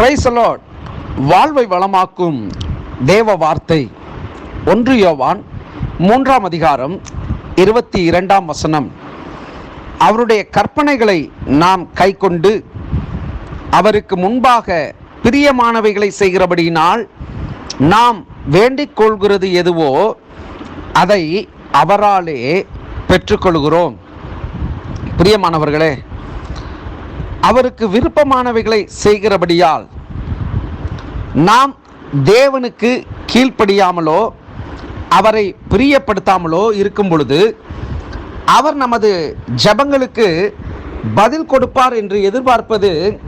Price allot வாழ்வை வளமாக்கும் தேவ வார்த்தை. ஒன்று யோவான் மூன்றாம் அதிகாரம் இருபத்தி இரண்டாம் வசனம். அவருடைய கற்பனைகளை நாம் கைக்கொண்டு அவருக்கு முன்பாக பிரியமானவைகளை செய்கிறபடியினால் நாம் வேண்டிக் கொள்கிறது எதுவோ அதை அவராலே பெற்றுக்கொள்கிறோம். பிரியமானவர்களே அவருக்கு விருப்பமானவைகளை செய்கிறபடியால் நாம் தேவனுக்கு கீழ்ப்படியாமலோ அவரை பிரியப்படுத்தாமலோ இருக்கும் பொழுது அவர் நமது ஜெபங்களுக்கு பதில் கொடுப்பார் என்று எதிர்பார்ப்பது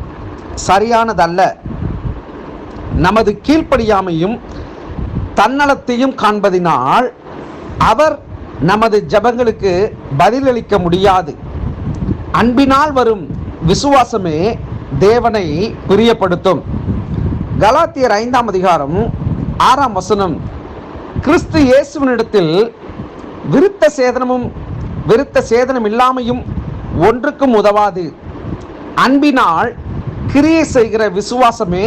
சரியானதல்ல. நமது கீழ்ப்படியாமையும் தன்னலத்தையும் காண்பதினால் அவர் நமது ஜெபங்களுக்கு பதிலளிக்க முடியாது. அன்பினால் வரும் விசுவாசமே தேவனை பிரியப்படுத்தும். கலாத்தியர் ஐந்தாம் அதிகாரம் ஆறாம் வசனம். கிறிஸ்து இயேசுவினிடத்தில் விருத்த சேதனமும் விருத்த சேதனம் இல்லாமையும் ஒன்றுக்கும் உதவாது. அன்பினால் கிரியை செய்கிற விசுவாசமே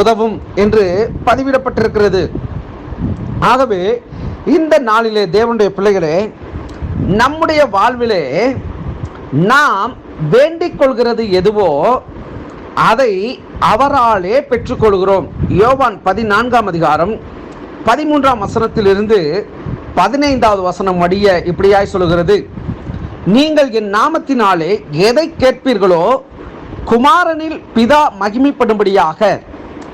உதவும் என்று பதிவிடப்பட்டிருக்கிறது. ஆகவே இந்த நாளிலே தேவனுடைய பிள்ளைகளே நம்முடைய வாழ்விலே நாம் வேண்டிக் கொள்கிறது எதுவோ அதை அவராலே பெற்றுக்கொள்கிறோம். யோவான் பதினான்காம் அதிகாரம் பதிமூன்றாம் வசனத்திலிருந்து பதினைந்தாவது வசனம் வடிய இப்படியாய் சொல்கிறது நீங்கள் என் நாமத்தினாலே எதை கேட்பீர்களோ குமாரனில் பிதா மகிமைப்படும்படியாக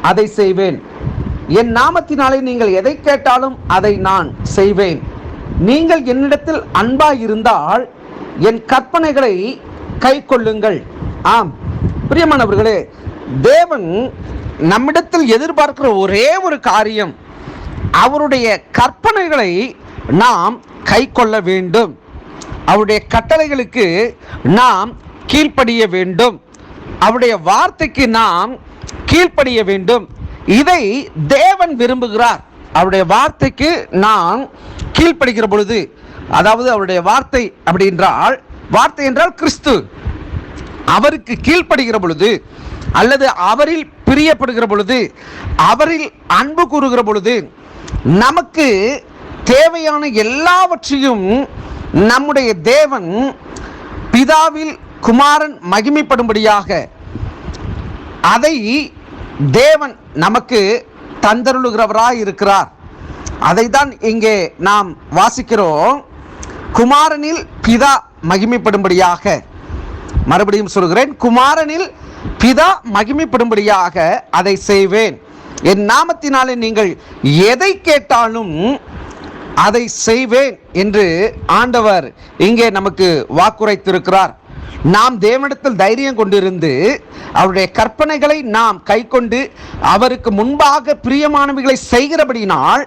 அதை செய்வேன். என் நாமத்தினாலே நீங்கள் எதை கேட்டாலும் அதை நான் செய்வேன். நீங்கள் என்னிடத்தில் அன்பாய் இருந்தால் என் கற்பனைகளை கை கொள்ளுங்கள் ஆம். பிரியமானவர்களே தேவன் நம்மிடத்தில் எதிர்பார்க்கிற ஒரே ஒரு காரியம் அவருடைய கற்பனைகளை நாம் கை கொள்ள வேண்டும். அவருடைய கட்டளைகளுக்கு நாம் கீழ்ப்படிய வேண்டும். அவருடைய வார்த்தைக்கு நாம் கீழ்ப்படிய வேண்டும். இதை தேவன் விரும்புகிறார். அவருடைய வார்த்தைக்கு நாம் கீழ்ப்படுகிற பொழுது அதாவது அவருடைய வார்த்தை அப்படி என்றால் வார்த்தை என்றால் கிறிஸ்து. அவருக்கு கீழ்ப்படுகிற பொழுது அல்லது அவரில் பிரியப்படுகிற பொழுது அவரில் அன்பு கூறுகிற பொழுது நமக்கு தேவையான எல்லாவற்றையும் நம்முடைய தேவன் பிதாவில் குமாரன் மகிமைப்படும்படியாக அதை தேவன் நமக்கு தந்தருளுகிறவராய் இருக்கிறார். அதை தான் இங்கே நாம் வாசிக்கிறோம். குமாரனில் பிதா மகிமைப்படும்படியாக. மறுபடியும் சொல்கிறேன் குமாரனில் பிதா மகிமைப்படும்படியாக அதை செய்வேன். என் நாமத்தினாலே நீங்கள் எதை கேட்டாலும் அதை செய்வேன் என்று ஆண்டவர் இங்கே நமக்கு வாக்குரைத்திருக்கிறார். நாம் தேவனிடத்தில் தைரியம் கொண்டிருந்து அவருடைய கற்பனைகளை நாம் கைக்கொண்டு அவருக்கு முன்பாக பிரியமானவைகளை செய்கிறபடினால்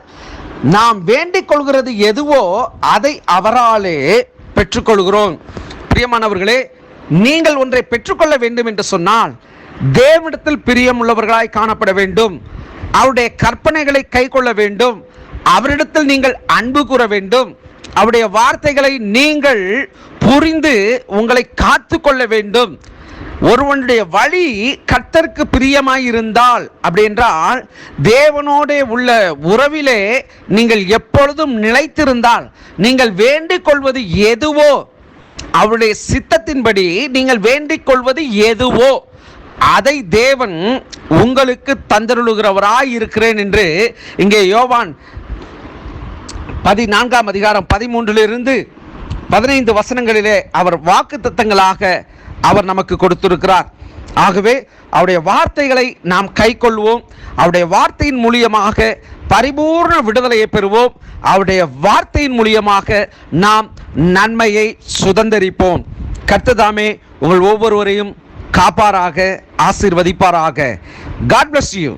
நாம் வேண்டிக் கொள்கிறது எதுவோ அதை அவராலே பெற்றுக்கொள்கிறோம். பிரியமானவர்களே நீங்கள் ஒன்றை பெற்றுக்கொள்ள வேண்டும் என்று சொன்னால் தேவனிடத்தில் பிரியமுள்ளவர்களாய் காணப்பட வேண்டும். அவருடைய கற்பனைகளை கைக்கொள்ள வேண்டும். அவரிடத்தில் நீங்கள் அன்பு கூற வேண்டும். அவருடைய வார்த்தைகளை நீங்கள் புரிந்து உங்களை காத்து கொள்ள வேண்டும். ஒருவனுடைய வழி கர்த்தருக்கு பிரியமாயிருந்தால் அப்படி என்றால் தேவனோட உள்ள உறவிலே நீங்கள் எப்பொழுதும் நிலைத்திருந்தால் நீங்கள் வேண்டிக் கொள்வது எதுவோ அவருடைய சித்தத்தின்படி நீங்கள் வேண்டிக் கொள்வது எதுவோ அதை தேவன் உங்களுக்கு தந்தருளுகிறவராய் இருக்கிறேன் என்று இங்கே யோவான் பதினான்காம் அதிகாரம் பதிமூன்றிலிருந்து பதினைந்து வசனங்களிலே அவர் வாக்கு தத்தங்களாக அவர் நமக்கு கொடுத்திருக்கிறார். ஆகவே அவருடைய வார்த்தைகளை நாம் கைக்கொள்வோம். அவருடைய வார்த்தையின் மூலியமாக பரிபூர்ண விடுதலையை பெறுவோம். அவருடைய வார்த்தையின் மூலியமாக நாம் நன்மையை சுதந்தரிப்போம். கர்த்ததாமே உங்கள் ஒவ்வொருவரையும் காப்பாராக ஆசீர்வதிப்பாராக. God bless you